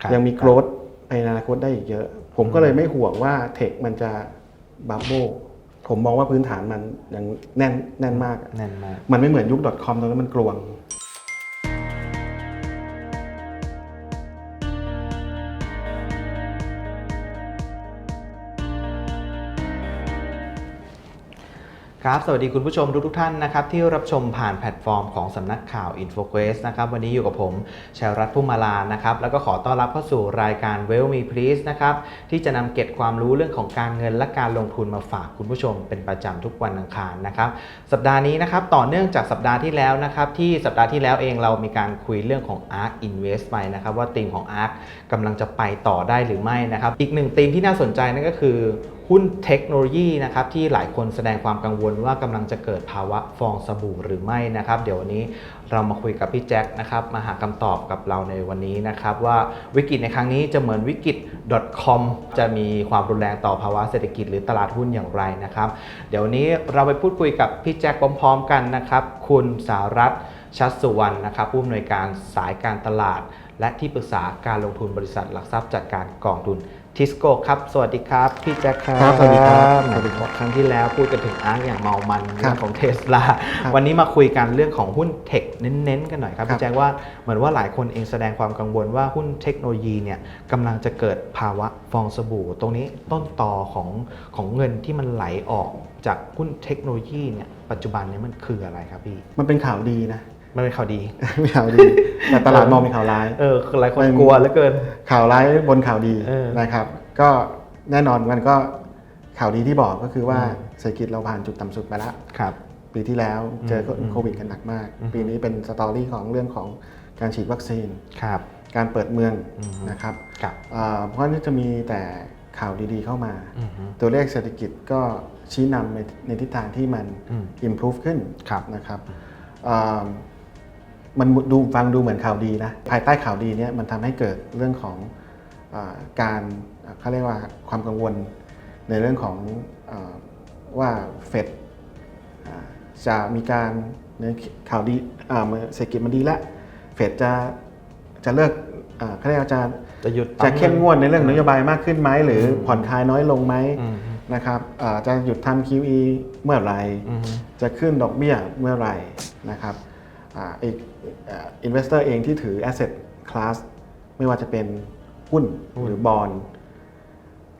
ครับยังมีโกรธในอนาคตได้อีกเยอะ ผมก็เลยไม่ห่วงว่าเทคมันจะบับเบิลผมมองว่าพื้นฐานมันยังแน่นแน่นมากแน่นมาก มันไม่เหมือนยุค .com ตอนนั้นมันกลวง ครับ สวัสดีคุณผู้ชมทุกทุกท่านนะครับที่รับชมผ่านแพลตฟอร์มของสำนักข่าว InfoQuest นะครับวันนี้อยู่กับผมชัยรัตน์พุ่มมาลานะครับแล้วก็ขอต้อนรับเข้าสู่รายการ Well Me Please นะครับที่จะนำเก็บความรู้เรื่องของการเงินและการลงทุนมาฝากคุณผู้ชมเป็นประจำทุกวันอังคารนะครับสัปดาห์นี้นะครับต่อเนื่องจากสัปดาห์ที่แล้วนะครับที่สัปดาห์ที่แล้วเองเรามีการคุยเรื่องของ ARK Invest ไปนะครับว่าธีมของ ARK กำลังจะไปต่อได้หรือไม่นะครับอีกหนึ่งธีมที่น่าสนใจนั่นก็คือ หุ้นเทคโนโลยีนะครับที่หลายคนแสดงความกังวลว่ากำลังจะเกิดภาวะฟองสบู่หรือไม่นะครับ เดี๋ยววันนี้เรามาคุยกับพี่แจ็คนะครับมาหาคำตอบกับเราในวันนี้นะครับ ว่าวิกฤตในครั้งนี้จะเหมือนวิกฤต .com จะมีความรุนแรงต่อภาวะเศรษฐกิจหรือตลาดหุ้นอย่างไรนะครับ เดี๋ยววันนี้เราไปพูดคุยกับพี่แจ็คพร้อมๆกันนะครับ คุณสารัตชัดสุวรรณนะครับผู้อำนวยการสายการตลาด และที่ปรึกษาการลงทุนบริษัทหลักทรัพย์จัดการกองทุน ทิสโก้ครับ สวัสดีครับ พี่แจ็คครับครับสวัสดีครับสวัสดีครับครั้งที่แล้วพูดกันถึงอาร์คอย่างเมามันครัเรื่บองของเทสลาครับวันนี้มาคุยกันเรื่องของหุ้นเทคเน้นๆ กันหน่อยครับครับ พี่แจ็คว่าเหมือนว่าหลายคนเองแสดงความกังวลว่าหุ้นเทคโนโลยีเนี่ยกำลังจะเกิดภาวะฟองสบู่ ตรงนี้ต้นตอของของเงินที่มันไหลออกจากหุ้นเทคโนโลยีเนี่ยปัจจุบันเนี้มันคืออะไรครับพี่ มันเป็นข่าวดีนะ มันเป็นข่าวดีเป็นข่าวดี แต่ตลาดมองเป็นข่าวร้าย เออหลายคนเป็นกลัวเหลือเกิน ข่าวร้ายบนข่าวดีเออนะครับ ก็แน่นอนมันก็ข่าวดีที่บอกก็คือว่าอืมเศรษฐกิจเราผ่านจุดต่ำสุดไปแล้วครับ ปีที่แล้วเจออืมโควิดกันหนักมากอืมปีนี้เป็นสตอรี่ของเรื่องของการฉีดวัคซีนครับการเปิดเมืองอืมนะครับครับอ่าเพราะฉะนั้นจะมีแต่ข่าวดีๆเข้ามาอือฮึตัวเลขเศรษฐกิจก็ชี้นำในในทิศทางที่มันอืม improve ขึ้นครับนะครับอ่า มันดูฟังดูเหมือนข่าวดีนะภายใต้ข่าวดีเนี้ยมันทำให้เกิดเรื่องของอาการเขาเรียกว่าความกังวลในเรื่องของอาว่าเฟดอ่าจะมีการในข่าวดีอ่าเศรษฐกิจมันดีแล้วเฟดจะจะเลิกอ่าเขาเรียกว่าจะจะหยุดจะเข้มงวดในเรื่องนโยบายมากขึ้นไหมหรือผ่อนคลายน้อยลงไหมอืมนะครับอ่าจะหยุดทำ QE เมื่อไหร่อืมจะขึ้นดอกเบี้ยเมื่อไหร่นะครับ อ่าอีกอินเวสเตอร์เองที่ถือ asset class ไม่ว่าจะเป็นหุ้นหุ้นหรือบอล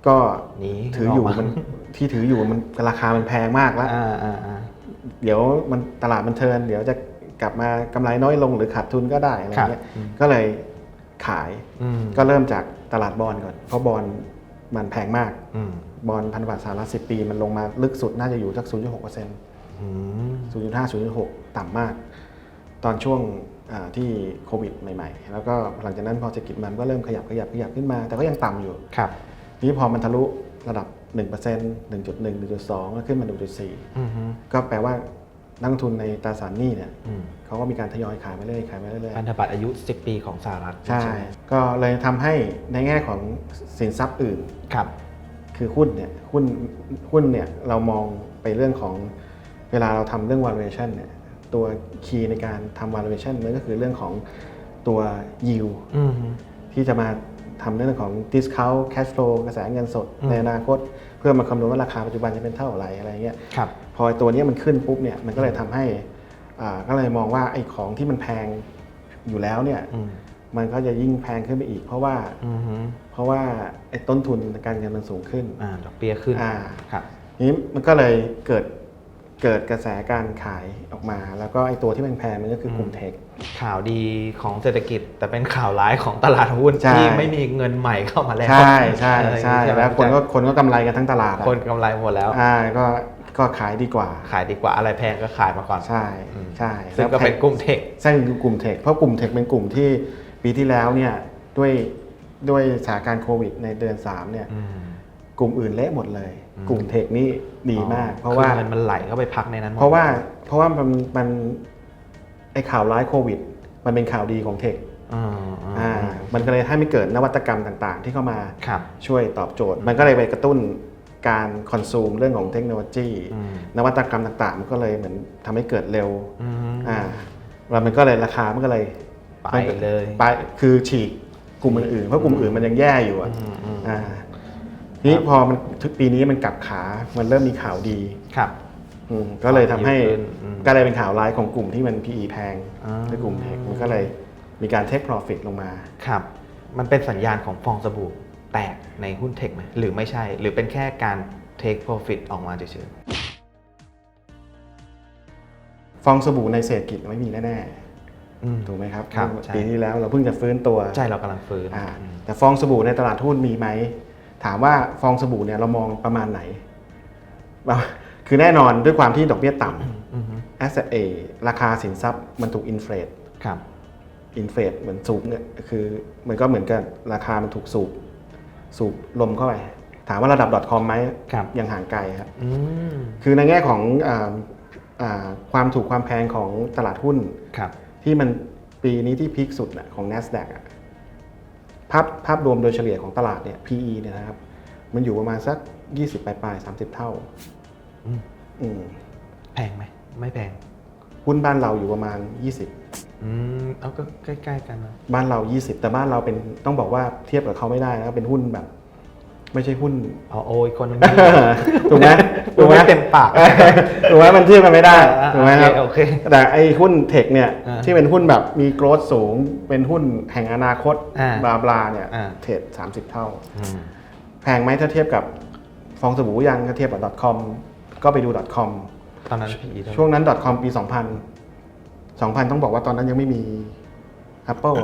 ก็หนีถืออยู่ออกมามันที่ถืออยู่มันราคามันแพงมากแล้วอ่าอ่าอ่าเดี๋ยวมันตลาดมันเทิร์นเดี๋ยวจะกลับมากำไรน้อยลงหรือขาดทุนก็ได้อะไรเงี้ยก็เลยขายอืมก็เริ่มจากตลาดบอลก่อน เพราะบอลมันแพงมากอืมบอลพันธบัตรสหรัฐ10ปี มันลงมาลึกสุดน่าจะอยู่สัก 0.6%อืม0.5 0.6 ต่ำมาก ตอนช่วงอ่าที่โควิดใหม่ๆ แล้วก็หลังจากนั้นพอเศรษฐกิจมันก็เริ่มขยับขยับขยับขึ้นมา แต่ก็ยังต่ำอยู่ครับนี่พอมันทะลุระดับ 1% 1.1 1.2 แล้วขึ้นมา 1.4อืมฮึก็แปลว่านักลงทุนในตราสารหนี้เนี่ยอืมเขาก็มีการทยอยขายไปเรื่อยขายไปเรื่อยพันธบัตรอายุ 10 ปีของสหรัฐ ใช่ไหมก็เลยทำให้ในแง่ของสินทรัพย์อื่นครับ คือหุ้นเนี่ยหุ้นหุ้นเนี่ยเรามองไปเรื่องของเวลาเราทำเรื่อง valuation เนี่ย ตัวคีย์ในการทำ valuation นั่นก็คือเรื่องของตัว yield อืมฮึที่จะมาทำเรื่องของ discount cash flow กระแสเงินสดอืมในอนาคต เพื่อมาคำนวณว่าราคาปัจจุบันจะเป็นเท่าไหร่อะไรเงี้ยครับพอตัวเนี้ยมันขึ้นปุ๊บเนี่ยมันก็เลยทำให้อ่าก็เลยมองว่าไอ้ของที่มันแพงอยู่แล้วเนี่ยอืมมันก็จะยิ่งแพงขึ้นไปอีก เพราะว่าอืมฮึเพราะว่าไอ้ต้นทุนการเงินมันสูงขึ้นอ่าดอกเบี้ยขึ้นอ่าครับนี้มันก็เลยเกิด เกิดกระแสการขายออกมา แล้วก็ไอ้ตัวที่มันแพงมันก็คือกลุ่มอืมเทค ข่าวดีของเศรษฐกิจ แต่เป็นข่าวร้ายของตลาดหุ้นใช่ ที่ไม่มีเงินใหม่เข้ามาแล้วใช่ใช่อะไรอย่างใช่งี้ไหมแล้วคนก็คนก็กำไรกันทั้งตลาดอะคนกำไรหมดแล้ว อ่าก็ก็ขายดีกว่า ขายดีกว่าอะไรแพงก็ขายมาก่อน ใช่อืม ใช่ซึ่งก็เป็นกลุ่มเทค ใช่คือกลุ่มเทคเพราะกลุ่มเทคเป็นกลุ่มที่ปีที่แล้วเนี่ยด้วยด้วยสถานการณ์โควิดในเดือน3เนี่ย อืม กลุ่มอื่นเละหมดเลยอืมกลุ่มเทคนี่ดีมาก เพราะคือว่าเงินมันไหลเข้าไปพักในนั้นหมดเพราะว่าเพราะว่ามันมันไอข่าวร้ายโควิด มันเป็นข่าวดีของเทคอ่าอ่าอ่ามันก็เลยให้ไม่เกิดนวัตกรรมต่างๆ ที่เข้ามาครับช่วยตอบโจทย์ มันก็เลยไปกระตุ้นการคอนซูมเรื่องของเทคโนโลยีอืมนวัตกรรมต่างๆ มันก็เลยเหมือนทำให้เกิดเร็วอืมอ่าแล้วมันก็เลยราคามันก็เลยไปเลยไปคือฉีกกลุ่มอื่นๆเพราะกลุ่มอื่นมันยังแย่อยู่อะอืมอืมอ่า ทีนี้พอมันถึงปีนี้มันกลับขา มันเริ่มมีข่าวดีครับ อืมก็เลยทำให้ดีขึ้นอืมก็เลยเป็นข่าวร้ายของกลุ่มที่มัน PE แพงอ่าในกลุ่มเทคมันก็เลยมีการ take profit ลงมา ครับ มันเป็นสัญญาณของฟองสบู่แตกในหุ้นเทคไหมหรือไม่ใช่ หรือเป็นแค่การ take profit ออกมาเฉยฟองสบู่ในเศรษฐกิจไม่มีแน่ๆอืม ๆถูกไหมครับครับใช่ ปีที่แล้วเราเพิ่งจะฟื้นตัว ใช่เรากำลังฟื้นอ่าแต่ฟองสบู่ในตลาดหุ้นมีไหม ถามว่าฟองสบู่เนี่ยเรามองประมาณไหน คือแน่นอนด้วยความที่ดอกเบี้ยต่อืมฮึำ asset A ราคาสินทรัพย์มันถูกอินเฟลตครับอินเฟลตเหมือนสูบเนี่ยคือมันก็เหมือนกับราคามันถูกสูบสูบลมเข้าไป ถามว่าระดับ .com ไหมครับยังห่างไกลครับอืมคือในแง่ของอาอ่าความถูกความแพงของตลาดหุ้นครับที่มันปีนี้ที่พีคสุดนะของ NASDAQ อะ ภาพภาพรวมโดยเฉลี่ยของตลาดเนี่ย PE เนี่ยนะครับ มันอยู่ประมาณสัก 20ปลายปลายๆ30 เท่าอืมอืมแพงไหมไม่แพงหุ้นบ้านเราอยู่ประมาณ 20 อืมเอาก็ใกล้ๆกันนะบ้านเรา 20 แต่บ้านเราเป็นต้องบอกว่าเทียบกับเขาไม่ได้นะเป็นหุ้นแบบ ไม่ใช่หุ้นเอาโอ้ยคนนึงถูกไหมพูดไม่เต็มปากถูกไหมมันเทียบกันไม่ได้อ่าถูกไหมครับโอเคแต่ไอ้หุ้นเทคเนี่ยอ่าที่เป็นหุ้นแบบมีโกรธสูง เป็นหุ้นแห่งอนาคตอ่าบลาบลาเนี่ยอ่าเทรด30เท่าอืมแพงไหมถ้าเทียบกับฟองสบู่ยังถ้าเทียบกับ .com ก็ไปดู .com ตอนนั้น PE เท่าไหร่ช่วงนั้น .com ปี 2000 2000 ต้องบอกว่าตอนนั้นยังไม่มี Apple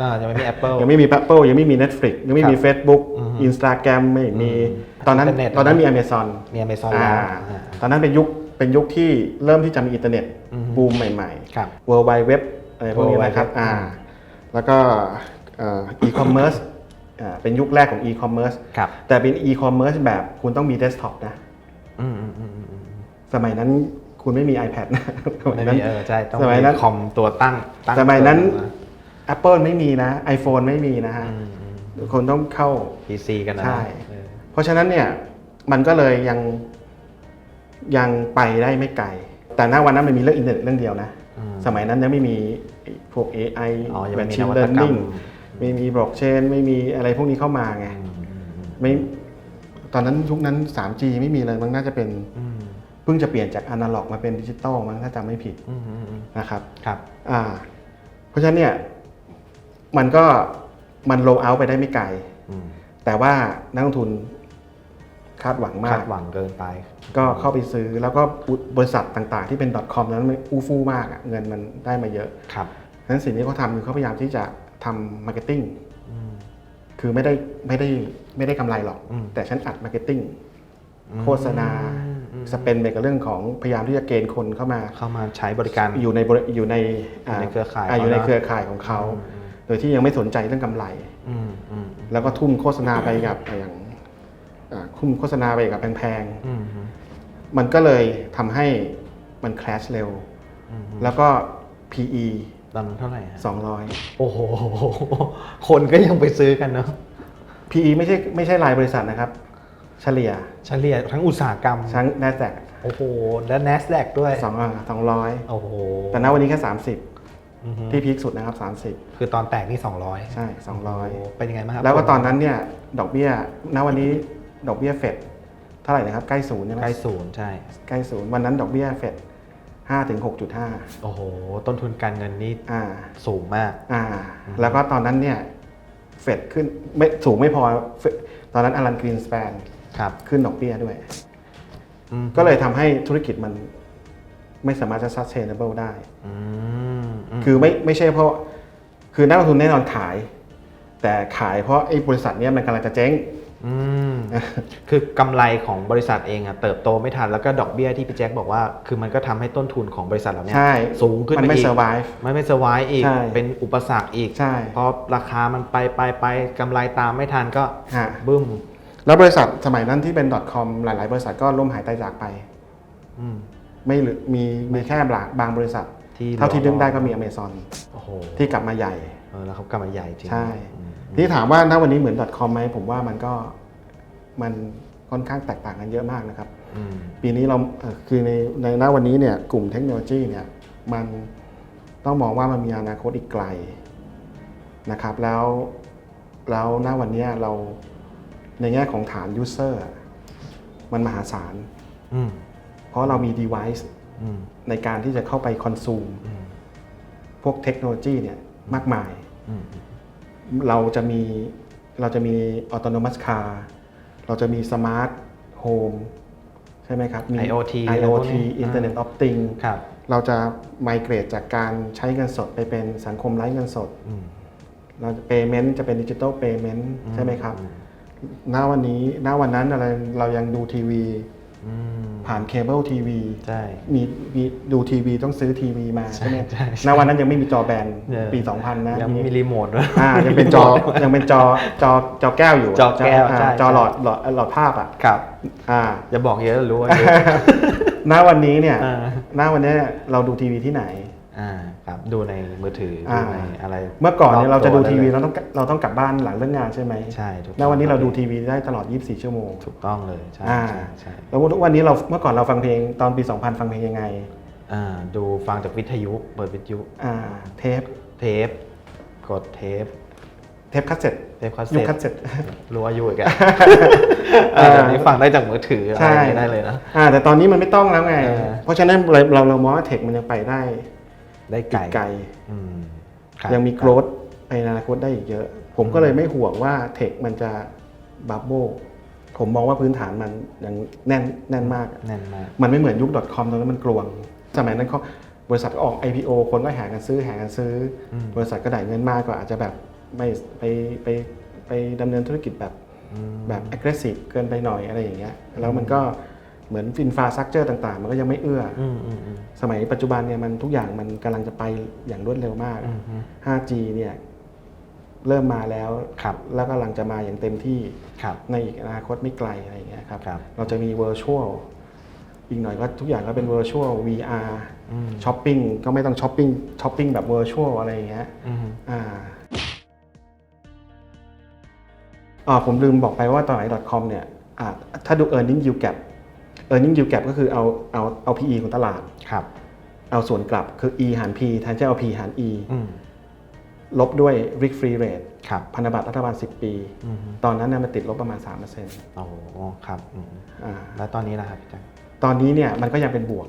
อ่ายังไม่มี Apple ยังไม่มี Apple ยังไม่มี Netflix ยังไม่มีครับ Facebook อือฮึ Instagram ไม่มีอืมตอนนั้นอินเทอร์เน็ตตอนนั้นมี Amazon มี Amazon อ่าแล้วอ่าตอนนั้นเป็นยุคเป็นยุคที่เริ่มที่จะมีอินเทอร์เน็ตอือฮึบูมใหม่ครับๆ World Wide Web อะไรพวกนี้ World Wide นะครับ Web อ่าอืมแล้วก็เอีคอมเมิร์ซเป็นยุคแรกของ e-commerce ครับแต่เป็น e-commerce แบบคุณต้องมีเดสก์ท็อปนะอืมอืมอืมอืมอืมสมัยนั้นคุณไม่มี iPad นะสมัไม่ยนั้นมีเออใช่ต้องสมัยนั้นคอมตัวตั้งตั้งสมัยนั้นตัวะ Apple ไม่มีนะ iPhone ไม่มีนะฮะอืมอืมคนต้องเข้า PC กันนะใช่เออเพราะฉะนั้นเนี่ยมันก็เลยยังยังไปได้ไม่ไกล แต่ณวันนั้นมันมีเรื่องอินเทอร์เน็ตเรื่องเดียวนะอืมสมัยนั้นยังไม่มีพวก AI อ๋อยังไม่มี Machine นวัตกรรม Learning ไม่มีบล็อกเชนไม่มีอะไรพวกนี้เข้ามาไงอืมอืมอืมไม่ตอนนั้นยุคนั้น 3G ไม่มีเลยมันน่าจะเป็นอืมเพิ่งจะเปลี่ยนจากอนาล็อกมาเป็นดิจิตอลมั้งถ้าจำไม่ผิดอืมอืมอืมนะครับครับ อ่า เพราะฉะนั้นเนี่ย มันก็มันโลเอาไปได้ไม่ไกล อืมแต่ว่านักลงทุนคาดหวังมาคาก ดหวังเกินไป ก็เข้าไปซื้อแล้วก็บริษัทต่างๆ ที่เป็น .com นั้นมันอู้ฟู่มากอะเงินมันได้มาเยอะครับฉะนั้นสิ่งที่เขาทำคือเขาพยายามที่จะทำมาร์เก็ตติ้งอืม คือไม่ได้ไม่ได้ไม่ได้กำไรหรอก อืม แต่ฉันอัดมาร์เก็ตติ้งอืมโฆษณาอืมสเปนไปกับเรื่องของพยายามที่จะเกณฑ์คนเข้ามาเข้ามาใช้บริการ อยู่ในบริอยู่ในาอยู่ในเครือข่ายาอยู่ในเขานะเครือข่ายของเขา อืมโดยที่ยังไม่สนใจเรื่องกำไรอืมอืมแล้วก็ทุ่มโฆษณาไปกับอย่างอ่าทุ่มโฆษณาไปกับแพงอืมๆมันก็เลยทำให้มันคลาสเร็วอืมแล้วก็ PE ตอนนั้นเท่าไหร่ฮะ200โอ้โห คนก็ยังไปซื้อกันเนาะ PE ไม่ใช่ไม่ใช่รายบริษัทนะครับ เฉลี่ย เฉลี่ยทั้งอุตสาหกรรม ทั้ง NASDAQ โอ้โห และ NASDAQ ด้วยสองอ่าสองร้อยโอ้โห แต่ณวันนี้แค่ อือฮึ30ที่พีคสุดนะครับ คือตอนแตกนี่ 200 30ใช่โอ้เป็นยังไงบ้างครั200แล้วก็ตอนนั้นเนี่ยดอกเบี้ยณวันนี้ดอกเบี้ยเฟดเท่าไหร่นะครับใกล้ศูนย์ใช่ไหมใกล้ศูนย์ใช่ ใกล้ศูนย์วันนั้นดอกเบี้ยเฟด5ถึง6.5โอ้โห ต้นทุนการเงินนี่อ่า สูงมาก อ่า แล้วก็ตอนนั้นเนี่ยเฟดขึ้นไม่สูงไม่พอ Fed ตอนนั้นอลันกรีนส p ปนครับ ขึ้นดอกเบี้ยด้วย อืมก็เลยทำให้ธุรกิจมัน ไม่สามารถจะ sustainable ได้อืมมคือไม่ไม่ใช่เพราะ คือนักลงทุนแน่นอนขาย แต่ขายเพราะไอ้บริษัทเนี้ยมันกำลังจะเจ๊งอืมคือกำไรของบริษัทเองอะเติบโตไม่ทันแล้วก็ดอกเบี้ยที่พี่แจ็คบอกว่า คือมันก็ทำให้ต้นทุนของบริษัทเราเนี่ยใช่สูงขึ้นมันไปไม่อีก survive มันไม่สวายอีกใช่เป็นอุปสรรคอีกใช่พอราคามันไปไปไปกำไรตามไม่ทันก็ฮะบึ้ม แล้วบริษัทสมัยนั้นที่เป็น .com หลาย ๆ บริษัทก็ล่มหายตายจากไปอืม ไม่เหลือมีมีแค่บางบางบริษัท ที่เท่าที่รอดึงได้ก็มี Amazon โอ้โหที่กลับมาใหญ่ เออแล้วเขากลับมาใหญ่จริงใช่ อืมที่ถามว่าณวันนี้เหมือน .com ไหมผมว่ามันก็มันค่อนข้างแตกต่างกันเยอะมากนะครับ อืมปีนี้เราเอ่อคือในในณวันนี้เนี่ยกลุ่มเทคโนโลยีเนี่ยมันต้องมองว่ามันมีอนาคตอีกไกลนะครับแล้วแล้วณวันเนี้ยเราในแง่ของฐาน user อะมันมหาศาล อืม เพราะเรามี device อืมในการที่จะเข้าไป consume อืมพวกเทคโนโลยีเนี่ยมากมายอืมเราจะมีเราจะมี autonomous car เราจะมี smart home ใช่ไหมครับ มี IoT อะไรพวก IoT นี้ Internet of Things ครับเราจะ migrate จากการใช้เงินสดไปเป็นสังคมไร้เงินสดอืมเรา payment จะเป็นดิจิ t a ล payment ใช่ไหมครับ ณ วันนี้ ณ วันนั้นอะไรเรายังดูทีวีอืม ผ่านเคเบิลทีวีใช่มีมีดูทีวีต้องซื้อทีวีมาใช่ใช่ไหมใช่ใช่ณวันนั้นยังไม่มีจอแบนเออปี 2000 นะยังไม่มีรีโมทด้วยอ่ายังเป็นจอยังเป็นจอจอจอแก้วอยู่จอแก้วาใช่จอใช่หลอดหลอดหลอดภาพอะครับอ่าจะบอกเยอะรู้ว่าเยอะณวันนี้เนี่ยอ่าณวันนี้เราดูทีวีที่ไหนอ่าครับ ดูในมือถือดูอ่าในอะไร เมื่อก่อนเนี่ยเราจะดูทีวีรอบเราต้องเราต้องกลับบ้านหลังเลิกงานใช่ไหมใช่ถูกณวันนี้เราดูทีวีได้ตลอด 24 ชั่วโมง ถูกต้องเลยใช่อ่าใช่ใช่แล้วทุกวันนี้เราเมื่อก่อนเราฟังเพลงตอนปี 2000 ฟังเพลงยังไงอ่าดูฟังจากวิทยุเปิดวิทยุอ่าเทปเทปกดเทปเทปคัสเซ็ตเทปคาสยุคเซ็ตคัสเซ็ตรู้อายุอีกอะเออเดี๋ยวนี้ฟังได้จากมือถืออะไรใช่อย่างนี้ได้เลยนะอ่าแต่ตอนนี้มันไม่ต้องแล้วไงเออเพราะฉะนั้นเราเราเรามองว่าเทคมันยังไปได้ ได้อีไกลกไกลอืมครับยังมีโกรธในอนาคตได้อีกเยอะ ผมก็เลยไม่ห่วงว่าเทคมันจะบับเบิลผมมองว่าพื้นฐานมันยังแน่นแน่นมาก แน่นมาก มันไม่เหมือนยุค .com ตอนนั้นมันกลวง สมัยนั้นเขาบริษัทก็ออก IPO คนก็แห่กันซื้อแห่กันซื้ออม บริษัทก็ได้เงินมากก็อาจจะแบบไม่ไปไปไปดำเนินธุรกิจแบบ อืม แบบ aggressive เกินไปหน่อยอะไรอย่างเงี้ย แล้วมันก็ เหมือนฟินฟาซักเจอร์ต่างๆ มันก็ยังไม่เอื้อออืมอืมอืมสมัยปัจจุบันเนี่ยมันทุกอย่างมันกำลังจะไปอย่างรวดเร็วมากอืมอืม 5G เนี่ยเริ่มมาแล้วครับแล้วกำลังจะมาอย่างเต็มที่ครับในอีกอนาคตไม่ไกลอะไรอย่างเงี้ยครับครับเราจะมี virtual อีกหน่อยก็ทุกอย่างก็เป็น virtual VR อืมช้อปปิ้งก็ไม่ต้องช้อปปิ้งช้อปปิ้งแบบ virtual อะไรอย่างเงี้ยอืมอ่าอ๋อผมลืมบอกไปว่าตอนไหน .com เนี่ยอ่าถ้าดู earning yield gap earning yield gap ก็คือเอาเอาเอา PE ของตลาด ครับ เอาส่วนกลับคือ E หาร P แทนที่เอา P หาร E อืม ลบด้วย risk free rate ครับ พันธบัตรรัฐบาล 10 ปี อืมตอนนั้นเนี่ยมันติดลบประมาณ 3%โอ้ครับอืมอ่าแล้วตอนนี้นะครับพี่แจ็คตอนนี้เนี่ยมันก็ยังเป็นบวก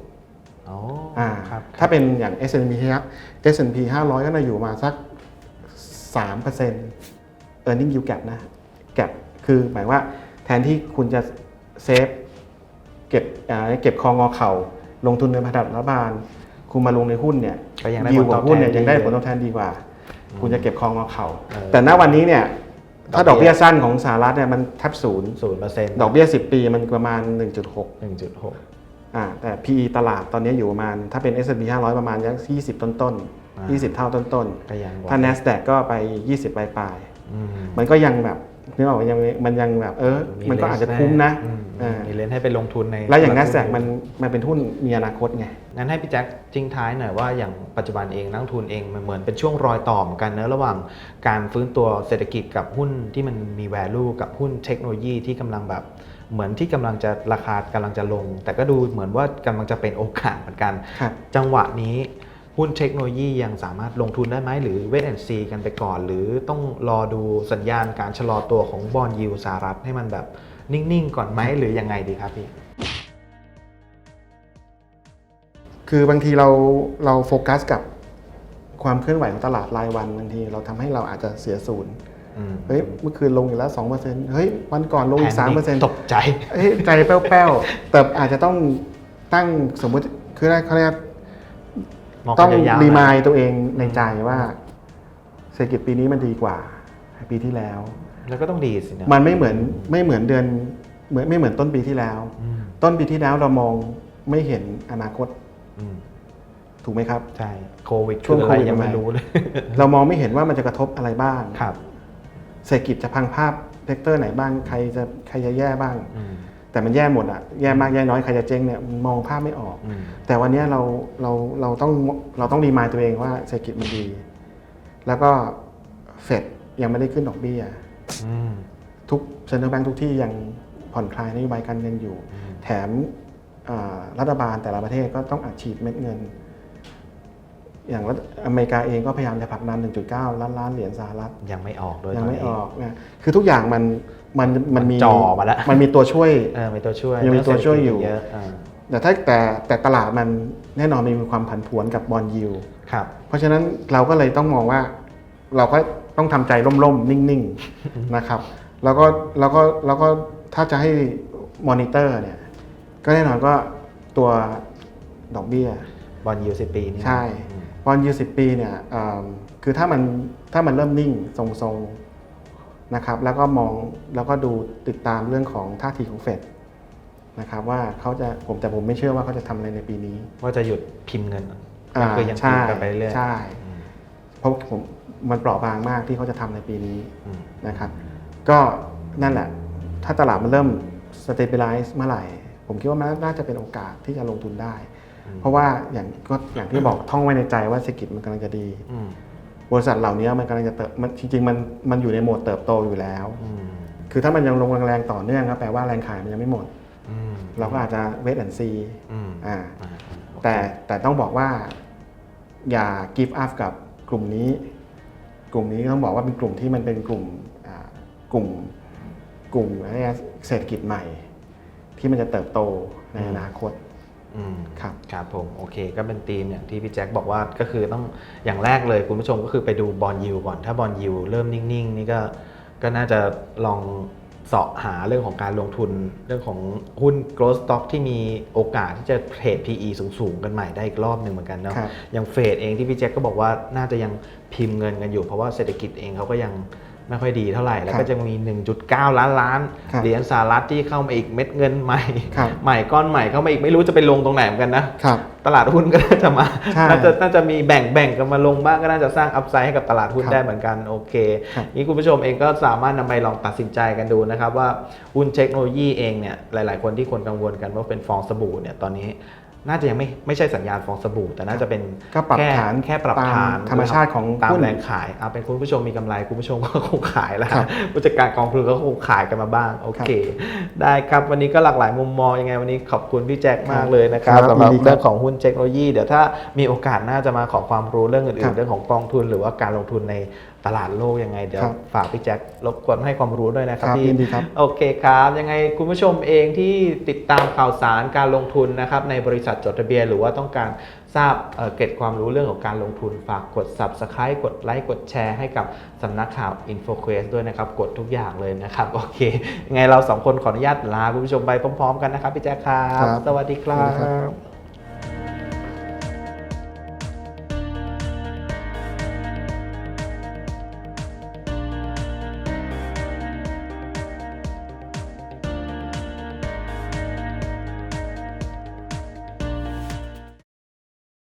โอ้อ่าครับถ้าเป็นอย่าง S&P ครับ S&P 500 ก็น่าอยู่มาสัก 3% earning yield gap นะ gap คือหมายว่าแทนที่คุณจะเซฟ เก็บอ่าเก็บคองอเข่า ลงทุนในพันธบัตรรัฐบาล คุณมาลงในหุ้นเนี่ยก็ยังได้ยิผวลขตออบงหุ้นแทเนี่ยนยังได้ดีผลตอบแทนดีกว่า คุณจะเก็บคองอเข่าเออแต่ณวันนี้เนี่ยถ้าดดออกกเบี้เบี้ยยสั้นของสหรัฐเนี่ยมันแทบศูนย์ศูนย์เปอร์เซ็นต์ดอกเบี้ย10ปีมันประมาณ 1.6หนึ่งจุดหกอ่าแต่ PE ตลาดตอนนี้อยู่ประมาณ ถ้าเป็น S&P 500 ประมาณยัก20ต้นต้นๆอ่า20เท่าต้นต้นก็ยังๆถ้า NASDAQ ก็ไป 20 ปลายปลายอืมๆมันก็ยังแบบ นึกออกไหมยังมันยังแบบเออ มันก็อาจจะคุ้มนะอืมอ่ามีเลนส์ให้ไปลงทุนใน แล้วอย่างตลด NASDAQ หุ้มันมันเป็นหุ้นมีอนาคตไง งั้นให้พี่แจ็คทิ้งท้ายหน่อยว่าอย่างปัจจุบันเองนักลงทุนเองมันเหมือนเป็นช่วงรอยต่อเหมือนกันเนอะระหว่างการฟื้นตัวเศรษฐกิจกับหุ้นที่มันมี value กับหุ้นเทคโนโลยีที่กำลังแบบเหมือนที่กำลังจะราคากำลังจะลง แต่ก็ดูเหมือนว่ากำลังจะเป็นโอกาสเหมือนกันครับจังหวะนี้ หุ้นเทคโนโลยียังสามารถลงทุนได้ไหมหรือเวทแอนซีกันไปก่อน หรือต้องรอดูสัญญาณการชะลอตัวของบอลยิวสหรัฐให้มันแบบนิ่ง ๆ ก่อนไหมหรือยังไงดีครับพี่ คือบางทีเราเราโฟกัสกับความเคลื่อนไหวของตลาดรายวันบางทีเราทำให้เราอาจจะเสียศูนย์อืมเฮ้ยเมื่อคืนลงอีกแล้ว2%เฮ้ยวันก่อนลงอีกแพนิค3%ตกใจเอ้ยใจแป้วๆแต่อาจจะต้องตั้งสมมติคือได้เขาเรียก มองต้กัอนงยาวๆรีมายนะตัวเองในใจว่า เศรษฐกิจปีนี้มันดีกว่า ปีที่แล้ว แล้วก็ต้องดีสินะมันไม่เหมือนไม่เหมือนเดือนเหมือนไม่เหมือนต้นปีที่แล้ว อืมต้นปีที่แล้วเรามองไม่เห็นอนาคตอืมถูกไหมครับ ใช่โควิดช่วงคืออะไรโควิดยังไม่ใหม่รู้เลย เรามองไม่เห็นว่ามันจะกระทบอะไรบ้าง ครับเศรษฐกิจจะพังภาพเซกเตอร์ไหนบ้างใครจะใครจะแย่บ้าง อืม แต่มันแย่หมดอะแย่มากแย่น้อยใครจะเจ๊งเนี่ยมองภาพไม่ออกอืมแต่วันเนี้ยเราเราเราต้องเราต้องรีมายตัวเองว่าเศรษฐกิจมันดี แล้วก็เฟดยังไม่ได้ขึ้นดอกเบี้ยอืมทุกเซ็นทรัลแบงก์ทุกที่ยังผ่อนคลายนโยบายการเงินอยู่อืมแถมอ่ารัฐบาลแต่ละประเทศก็ต้องอัดฉีดเม็ดเงิน อย่างรัฐอเมริกาเองก็พยายามจะผลักดัน 1.9 ล้านล้านเหรียญสหรัฐ ยังไม่ออกด้วยยังไม่ตนอนี้อกนะคือทุกอย่างมันมันมันมีจ่อมาแล้วมันมีตัวช่วยเออมีตัวช่วยยังมีตัวช่วยอยู่เยอะเออแต่ถ้าแต่แต่ตลาดมันแน่นอนมีความผันผวนกับบอลยิวครับ เพราะฉะนั้นเราก็เลยต้องมองว่า เราก็ต้องทำใจร่มๆ นิ่งๆนะครับ แล้วก็แล้วก็แล้วก็ถ้าจะให้มอนิเตอร์เนี่ย ก็แน่นอนก็ตัวดอกเบี้ยบอลยูสิปีนี่ใช่อืม บอลยูสิบปีเนี่ยเอิ่มคือถ้ามันถ้ามันเริ่มนิ่งทรงๆนะครับแล้วก็มองแล้วก็ดูติดตามเรื่องของท่าทีของเฟดนะครับว่าเขาจะผมแต่ผมไม่เชื่อว่าเขาจะทำอะไรในปีนี้ ว่าจะหยุดพิมพ์เงินอ่าคือยังพิใช่มพ์กันไปเรื่อยใช่อืมเพราะผมมันเปราะบางมากที่เขาจะทำในปีนี้อืมนะครับ ก็นั่นแหละ ถ้าตลาดมันเริ่ม stabilize เมื่อไหร่ ผมคิดว่ามันน่าจะเป็นโอกาสที่จะลงทุนได้ เพราะว่าอย่างก็อย่างที่บอกท่องไว้ในใจว่าเศรษฐกิจมันกำลังจะดีอืมบริษัทเหล่านี้มันกำลังจะเติบมันจริงๆมันมันอยู่ในโหมดเติบโตอยู่แล้วอืมคือถ้ามันยังลงแรงๆต่อเนื่องก็แปลว่าแรงขายมันยังไม่หมดอืมเราก็อาจจะ wait and see อืมอ่าอ่าโอเคแต่แต่ต้องบอกว่า อย่า give up กับกลุ่มนี้ กลุ่มนี้ต้องบอกว่าเป็นกลุ่มที่มันเป็นกลุ่มอ่ากลุ่มกลุ่มอะไรนะเศรษฐกิจใหม่ ที่มันจะเติบโตในอนาคตอืม ครับครับผมโอเคก็เป็นธีมอย่างที่พี่แจ็คบอกว่าก็คือต้องอย่างแรกเลยคุณผู้ชมก็คือไปดูบอลยูก่อน ถ้าบอลยูเริ่มนิ่งๆ นี่ก็ก็น่าจะลองเสาะหาเรื่องของการลงทุนเรื่องของหุ้น growth stock ที่มีโอกาสที่จะเทรด PE สูงๆ กันใหม่ได้อีกรอบหนึ่งเหมือนกันเนาะครับอย่างเฟดเองที่พี่แจ็คก็บอกว่าน่าจะยังพิมพ์เงินกันอยู่ เพราะว่าเศรษฐกิจเองเขาก็ยัง ไม่ค่อยดีเท่าไหร่ แล้วก็จะมี 1.9 ล้านล้านครับเหรียญสหรัฐที่เข้ามาอีกเม็ดเงินใหม่ครับใหม่ก้อนใหม่เข้ามาอีกไม่รู้จะไปลงตรงไหนเหมือนกันนะครับตลาดหุ้นก็น่าจะมาใช่น่าจะน่าจะมีแบ่งแบ่งกันมาลงบ้างก็น่าจะสร้างอัพไซด์ให้กับตลาดหุ้นครับได้เหมือนกันโอเคครับนี่คุณผู้ชมเองก็สามารถนำไปลองตัดสินใจกันดูนะครับว่าหุ้นเทคโนโลยีเองเนี่ยหลาย ๆ คนที่คนกังวลกันว่าเป็นฟองสบู่เนี่ยตอนนี้ น่าจะยังไม่ไม่ใช่สัญญาณฟองสบู่ แต่น่าจะเป็นก็ปรับแค่ฐานแค่ปรับตามฐานธรรมชาติของตามหุ้นแรงขายเอาเป็นคุณผู้ชมมีกำไรคุณผู้ชมก็คงขายแล้วครับผู้จัดการกองทุนก็คงขายกันมาบ้างโอเค ได้ครับวันนี้ก็หลากหลายมุมมองยังไงวันนี้ขอบคุณพี่แจ็คมากเลยนะครับครับสำหรับยินดีครับเรื่องของหุ้นเทคโนโลยีเดี๋ยวถ้ามีโอกาสน่าจะมาขอความรู้เรื่องครัอื่นบๆเรื่องของกองทุนหรือว่าการลงทุนใน ตลาดโลกยังไงเดี๋ยวครับฝากพี่แจ็ครบกวนให้ความรู้ด้วยนะครับครับพี่ยินดีครับ โอเคครับ ยังไงคุณผู้ชมเองที่ติดตามข่าวสารการลงทุนนะครับในบริษัทจดทะเบียนหรือว่าต้องการทราบเอ่อเกร็ดความรู้เรื่องของการลงทุน ฝากกด subscribe กดไลค์กดแชร์ให้กับสำนักข่าว InfoQuest ด้วยนะครับ กดทุกอย่างเลยนะครับ โอเค ยังไงเราสองคนขออนุญาตลาคุณผู้ชมไปพร้อมๆ กันนะครับพี่แจ๊คครัครับบสวัสดีครัสวัสดีครับ บ